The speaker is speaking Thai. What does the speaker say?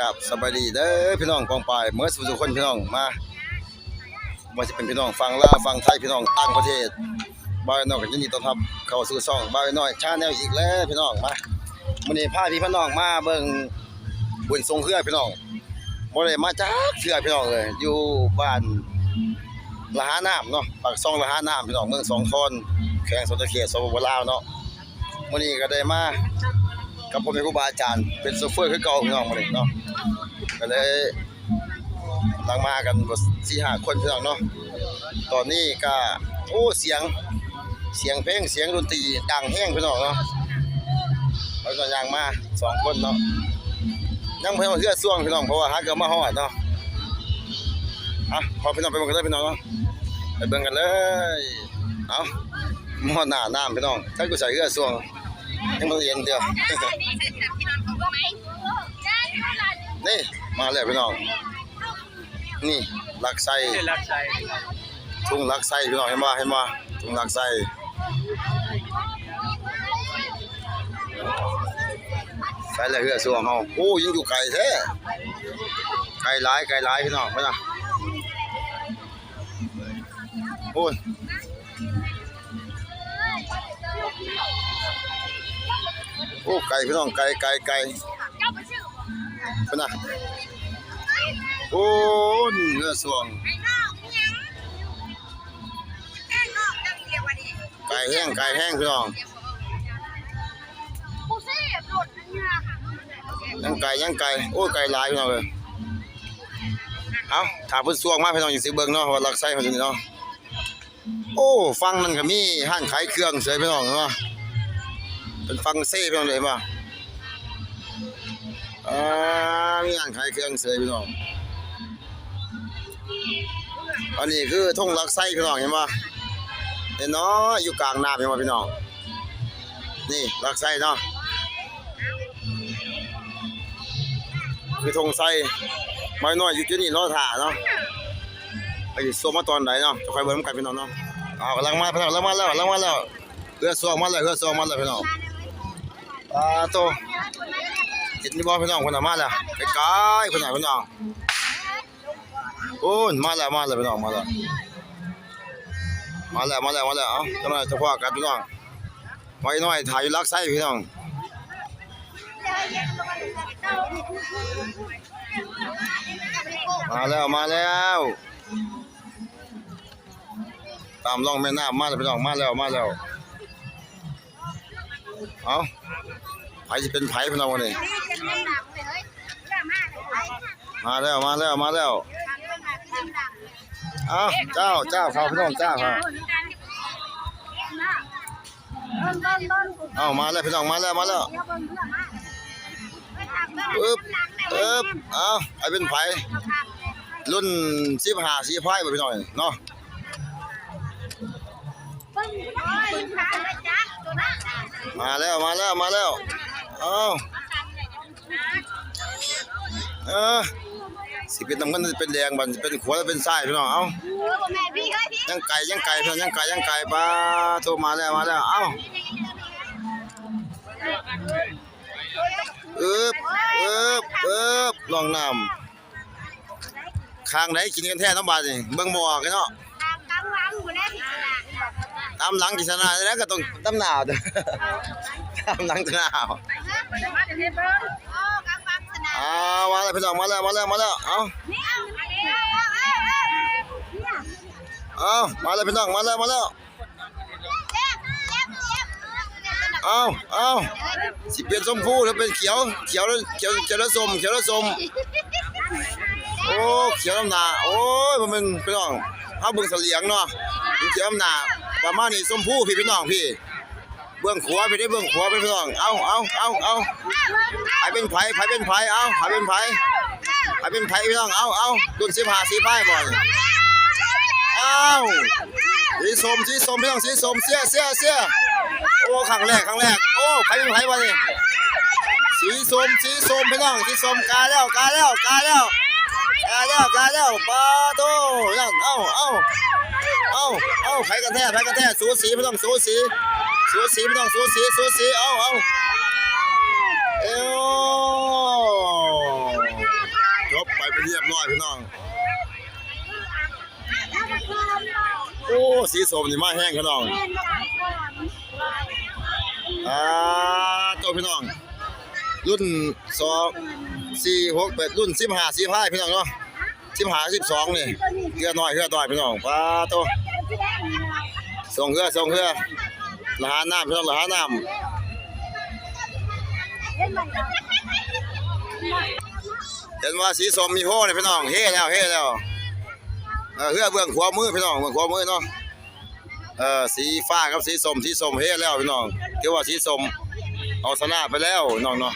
กับสบายดีเด้อพี่น้องกองปลายเมื่อสุขคนพี่น้องมาว่าจะเป็นพี่น้องฟังลาฟังไทยพี่น้องต่างประเทศบ้านนอกก็ยินดีต้อนรับเข้าสู่ช่องบ้านน้อยชาแนลอีกแล้วพี่น้องมามื้อนี้พาพี่พี่น้องมาเบิ่งบุญทรงเครือพี่น้องบ่ได้มาจากเทื่อพี่น้องเลยอยู่บ้านละหาน้ำเนาะปากซองละหาน้ำพี่น้องเมืองสองคอนแขวงสนเขตสปปลาวเนาะมื้อนี้ก็ได้มากับผมเป็นครูบาอาจารย์เป็นโซเฟอร์คือเก่าพี่น้องมาเลยเนาะ ก็เลยลังมากันสี่ห้าคนพี่น้องเนาะตอนนี้ก็โอ้เสียงเสียงเพลงเสียงดนตรีดังแห้งพี่น้องเนาะแล้วก็ยังมาสองคนเนาะยังเพิ่นเสื้อส่วงพี่น้องเพราะว่าหาเกิดมาฮอดเนาะอะพอพี่น้องไปเบิ่งกันเลยพี่น้องเนาะไปเบิ่งกันเลยเอาหม้อหน้าน้ำพี่น้องถ้ากูใส่เสื้อส่วงยังบ่เย็นเดียว นี่มาแล้วพี่น้อง นี่ลักไส้เป็นรักใจทุ่งลักไส้พี่น้องเห็นบ่เห็นบ่ทุ่งลักไส้ใส่แล้วเหือสวงเฮาโอ้ยังอยู่ไกลแท้ไกลหลายไกลหลายพี่น้องไปนะโอ้ยโอ้ไกลพี่น้องไกลไกลไก ลไปนะโอ้ยเหือสวงไก่แห้งไก่แห้งพี่น้องยังไก่ยังไก่โอ้ยไก่หลายพี่น้องเลยเอาถามเพิ่นสวงมาพี่น้องอยู่สิเบิ่งเนาะว่าลักไส้เพิ่นนี่เนาะโอ้ฟังนั่นก็มีห้างขายเครื่องเสยพี่น้องเนาะเป็นฟังเซ่พี่น้องเลยม อ่ามีห้างขายเครื่องเสยพี่น้อง อันนี้คือทุ่งลักไส้พี่น้องเห็นป่เห็นเนาะอยู่กลางน้ำเห็นป่พี่น้อง นี่ลักไส้เนาะ คือธงไส้ไม้น้อยอยู่ที่นี่รอถ่าเนาะไอ้ส่งมาตอนไหนเนาะจะคอยเบิ่งกันพี่น้องเนาะเอากำลังมาพี่น้องกำลังมาแล้วกำลังมาแล้วเรือส่งมาแล้วเรือส่งมาแล้วพี่น้องอ่าโต เห็นนี่บ่พี่น้องคนน่ะมาแล้วไปไกลคนน่ะพี่น้องโอ้มาแล้วมาแล้วพี่น้องมาแล้วมาแล้วมาแล้วมาแล้วเอ้าจังได๋จะพากันพี่น้องไว้น้อยถ่ายอยู่ลักไส้พี่น้องมาแล้วมาแล้ว ตามล่องแม่น้ำมาแล้วพี่น้องมาแล้วมาแล้วเอา ไผจะเป็นไผพี่น้องนนี้มาแล้วมาแล้วมาแล้วเอาเจ้าเจ้าเขาพี่น้องเจ้าเขาเอามาแล้วพี่น้องมาแล้วมาแล้วเอ๊บอึ๊บเอาไอเป็นไผรุ่นสิบห้าสีพายบ่พี่น้องเนาะมาแล้วมาแล้วมาแล้ว เอาเออสิเป็นน้ำเงินเป็นแดงบัดเป็นขวดเป็นทรายพี่น้องเอายังไก่ยังไก่พี่น้องยังไก่ยังไก่ปลาโทรมาแล้วมาแล้วเอ้าอึบเอึบเอึบลองนำข้างไหนกินกันแท้น้ำบาดนี่เบิ่งบ่อกกันเนาะตามหลังกิษณะแล้วก็ต้องตามหนาวเด้อตามหลังจะหนาว อามาแล้วพี่น้องมาแล้วมาแล้วมาแล้วเอาเอามาแล้วพี่น้องมาแล้วมาแล้วเอาเอาสิเปลี่ยนส้มพูแล้วเป็นเขียวเขียวแล้วเขียวเขียวแล้วส้มเขียวแล้วส้มโอ้เขียวน้ำหนาโอ้ยมันเป็นพี่น้องเอาบิ่งเสลียงเนาะเขียวน้ำหนาประมาณนี้ส้มพูพี่พี่น้องพี่ บื้องขวาไปได้เบื้องขวาไปพี่น้อง เอาเอาเอาเอาไผเป็นไผไผเป็นไผเอาไผเป็นไผไผเป็นไผพี่น้อง เอาเอารุ่นสิบห้าสีไพ่บ่อยเอาสีส้มสีส้มพี่น้องสีส้มเสียเสียเสียโอ้ครั้งแรกครั้งแรก โอ้ไผเป็นไผบ่นี่สีส้มสีส้มพี่น้องสีส้มกาแล้วกาแล้วกาแล้วกาแล้วกาแล้วปาโตนั่นเอาเอาเอาเอาไผกันแท้ไผกันแท้สูสีพี่น้องสูสี สูสีพี่น้องสูสีสูสีเอาเอาเอ้วร้อยพี่น้อง โอ้สีสมนี่มาแห้งพี่น้องอ่าตัวพี่น้อง รุ่นสองสี่หกแปดรุ่นสิบห้าสิบห้าพี่น้องเนาะสิบห้าสิบสองนี่เรือน้อยเรือต่อยพี่น้องปลาตัวส่งเรือส่งเรือ ละหาน้ำพี่น้องละหาน้ำเห็นว่าสีสมมีโห่เนี่ยพี่น้องเฮ้แล้วเฮ้แล้วเออเรือเบื้องขวามือพี่น้องเบื้องขวามือเนาะเออสีฟ้ากับสีสมสีสมเฮ้แล้วพี่น้องคือว่าสีสมเอาชนะไปแล้วน้องเนาะ